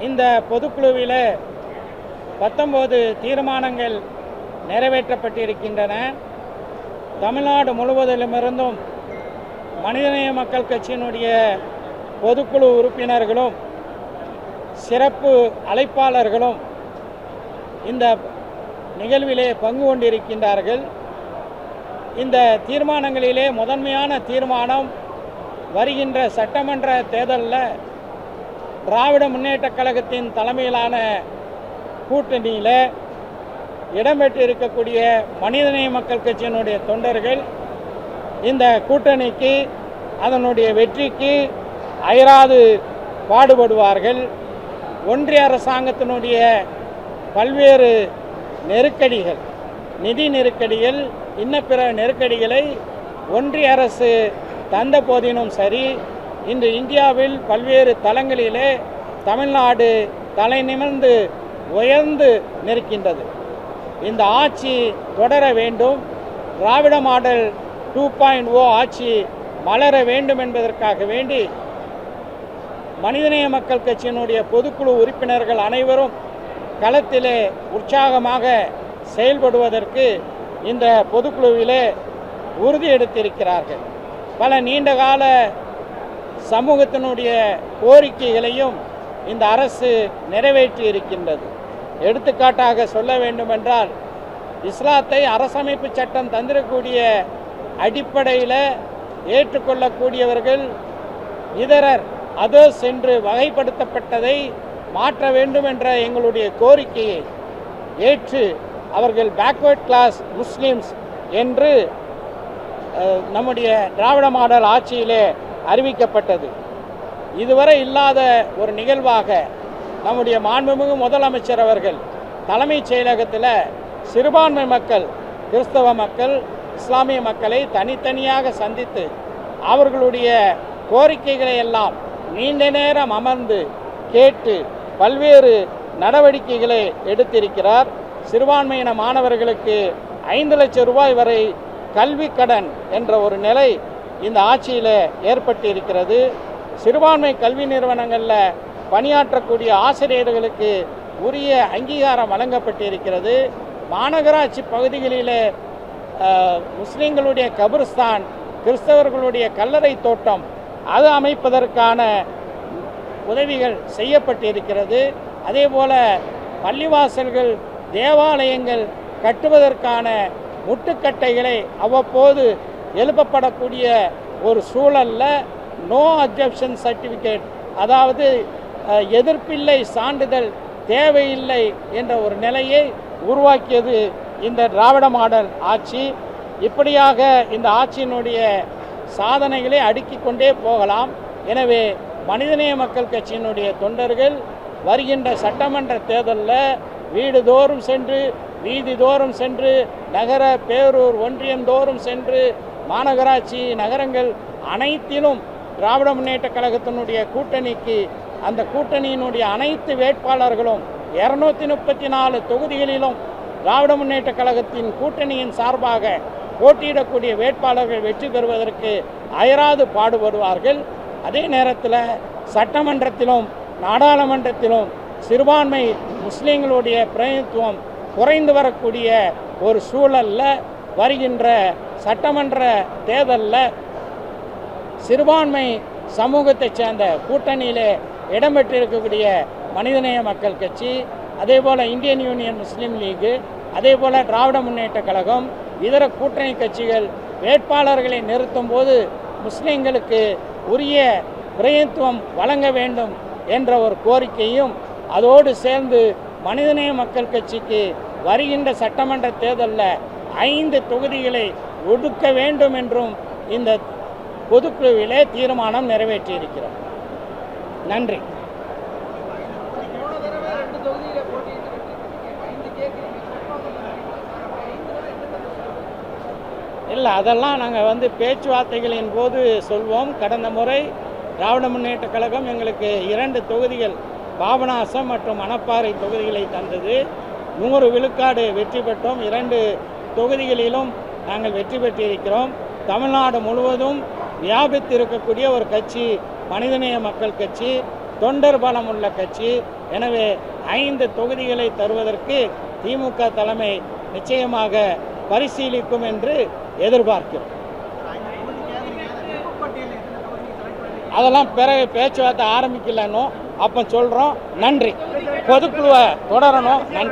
இந்த பொதுக்குழுவில் பத்தொம்போது தீர்மானங்கள் நிறைவேற்றப்பட்டிருக்கின்றன. தமிழ்நாடு முழுவதிலுமிருந்தும் மனிதநேய மக்கள் கட்சியினுடைய பொதுக்குழு உறுப்பினர்களும் சிறப்பு அழைப்பாளர்களும் இந்த நிகழ்விலே பங்கு கொண்டிருக்கின்றார்கள். இந்த தீர்மானங்களிலே முதன்மையான தீர்மானம் வருகின்ற சட்டமன்ற தேர்தலில் திராவிட முன்னேற்றக் கழகத்தின் தலைமையிலான கூட்டணியில் இடம்பெற்று இருக்கக்கூடிய மனிதநேய மக்கள் கட்சியினுடைய தொண்டர்கள் இந்த கூட்டணிக்கு அதனுடைய வெற்றிக்கு அயராது பாடுபடுவார்கள். ஒன்றிய அரசாங்கத்தினுடைய பல்வேறு நெருக்கடிகள் நிதி நெருக்கடிகள் இன்ன பிற நெருக்கடிகளை ஒன்றிய அரசு தந்த போதினும் சரி இன்று இந்தியாவில் பல்வேறு தளங்களிலே தமிழ்நாடு தலை நிமிர்ந்து உயர்ந்து நிற்கின்றது. இந்த ஆட்சி தொடர வேண்டும். Dravida model two point O ஆட்சி மலர வேண்டும் என்பதற்காக வேண்டி மனிதநேய மக்கள் கட்சியினுடைய பொதுக்குழு உறுப்பினர்கள் அனைவரும் களத்திலே உற்சாகமாக செயல்படுவதற்கு இந்த பொதுக்குழுவிலே உறுதி எடுத்திருக்கிறார்கள். பல நீண்டகால சமூகத்தினுடைய கோரிக்கைகளையும் இந்த அரசு நிறைவேற்றி இருக்கின்றது எடுத்துக்காட்டாக சொல்ல வேண்டுமென்றால் இஸ்லாத்தை அரசமைப்பு சட்டம் தந்திரக்கூடிய அடிப்படையில் ஏற்றுக்கொள்ளக்கூடியவர்கள் இதரர் அதோ சென்று வகைப்படுத்தப்பட்டதை மாற்ற வேண்டும் என்ற எங்களுடைய கோரிக்கையை ஏற்று அவர்கள் பேக்வேர்ட் கிளாஸ் முஸ்லீம்ஸ் என்று நம்முடைய திராவிட மாடல் ஆட்சியிலே அறிவிக்கப்பட்டது. இதுவரை இல்லாத ஒரு நிகழ்வாக நம்முடைய மாண்புமிகு முதலமைச்சர் அவர்கள் தலைமைச் செயலகத்தில் சிறுபான்மை மக்கள் கிறிஸ்தவ மக்கள் இஸ்லாமிய மக்களை தனித்தனியாக சந்தித்து அவர்களுடைய கோரிக்கைகளை எல்லாம் நீண்ட நேரம் அமர்ந்து கேட்டு பல்வேறு நடவடிக்கைகளை எடுத்திருக்கிறார். சிறுபான்மையின மாணவர்களுக்கு ஐந்து லட்சம் ரூபாய் வரை கல்வி கடன் என்ற ஒரு நிலை இந்த ஆட்சியில் ஏற்பட்டு இருக்கிறது சிறுபான்மை கல்வி நிறுவனங்களில் பணியாற்றக்கூடிய ஆசிரியர்களுக்கு உரிய அங்கீகாரம் வழங்கப்பட்டிருக்கிறது. மாநகராட்சி பகுதிகளில் முஸ்லீம்களுடைய கபிரிஸ்தான் கிறிஸ்தவர்களுடைய கல்லறை தோட்டம் அது அமைப்பதற்கான உதவிகள் செய்யப்பட்டிருக்கிறது. அதே போல் பள்ளிவாசல்கள் தேவாலயங்கள் கட்டுவதற்கான முட்டுக்கட்டைகளை அவ்வப்போது எழுப்பப்படக்கூடிய ஒரு சூழலில் நோ அப்ஜெக்ஷன் சர்டிஃபிகேட் அதாவது எதிர்ப்பில்லை சான்றிதழ் தேவையில்லை என்ற ஒரு நிலையை உருவாக்கியது இந்த திராவிட மாடல் ஆட்சி. இப்படியாக இந்த ஆட்சியினுடைய சாதனைகளை அடுக்கி கொண்டே போகலாம். எனவே மனிதநேய மக்கள் கட்சியினுடைய தொண்டர்கள் வருகின்ற சட்டமன்ற தேர்தலில் வீடுதோறும் சென்று வீதிதோறும் சென்று நகர பேரூர் ஒன்றியம் தோறும் சென்று மாநகராட்சி நகரங்கள் அனைத்திலும் திராவிட முன்னேற்றக் கழகத்தினுடைய கூட்டணிக்கு அந்த கூட்டணியினுடைய அனைத்து வேட்பாளர்களும் இரநூத்தி முப்பத்தி நாலு தொகுதிகளிலும் திராவிட முன்னேற்றக் கழகத்தின் கூட்டணியின் சார்பாக போட்டியிடக்கூடிய வேட்பாளர்கள் வெற்றி பெறுவதற்கு அயராது பாடுபடுவார்கள். அதே நேரத்தில் சட்டமன்றத்திலும் நாடாளுமன்றத்திலும் சிறுபான்மை முஸ்லீம்களுடைய பிரதிநிதித்துவம் குறைந்து வரக்கூடிய ஒரு சூழல்ல வருகின்ற சட்டமன்ற தேர்தலில் சிறுபான்மை சமூகத்தைச் சேர்ந்த கூட்டணியிலே இடம்பெற்றிருக்கக்கூடிய மனிதநேய மக்கள் கட்சி அதே போல் இந்தியன் யூனியன் முஸ்லீம் லீகு அதே போல் திராவிட முன்னேற்றக் கழகம் இதர கூட்டணி கட்சிகள் வேட்பாளர்களை நிறுத்தும் போது முஸ்லீம்களுக்கு உரிய பிரதிநிதித்துவம் வழங்க வேண்டும் என்ற ஒரு கோரிக்கையும் அதோடு சேர்ந்து மனிதநேய மக்கள் கட்சிக்கு வருகின்ற சட்டமன்ற தேர்தலில் ஐந்து தொகுதிகளை ஒடுக்க வேண்டும் என்றும் இந்த பொதுக்குழுவிலே தீர்மானம் நிறைவேற்றியிருக்கிறோம் நன்றி. இல்லை அதெல்லாம் நாங்கள் வந்து பேச்சுவார்த்தைகளின் போது சொல்வோம். கடந்த முறை திராவிட முன்னேற்றக் கழகம் எங்களுக்கு இரண்டு தொகுதிகள் பாபநாசம் மற்றும் மணப்பாறை தொகுதிகளை தந்தது. நூறு விழுக்காடு வெற்றி பெற்றோம். இரண்டு தொகுதிகளிலும் நாங்கள் வெற்றி பெற்றிருக்கிறோம். தமிழ்நாடு முழுவதும் வியாபித்து இருக்கக்கூடிய ஒரு கட்சி மனிதநேய மக்கள் கட்சி தொண்டர் பலம் உள்ள கட்சி. எனவே ஐந்து தொகுதிகளை தருவதற்கு திமுக தலைமை நிச்சயமாக பரிசீலிக்கும் என்று எதிர்பார்க்கிறோம். அதெல்லாம் பிறகு பேச்சுவார்த்தை ஆரம்பிக்கலன்னு அப்போ சொல்கிறோம் நன்றி. பொதுக்குழுவை தொடரணும். நன்றி.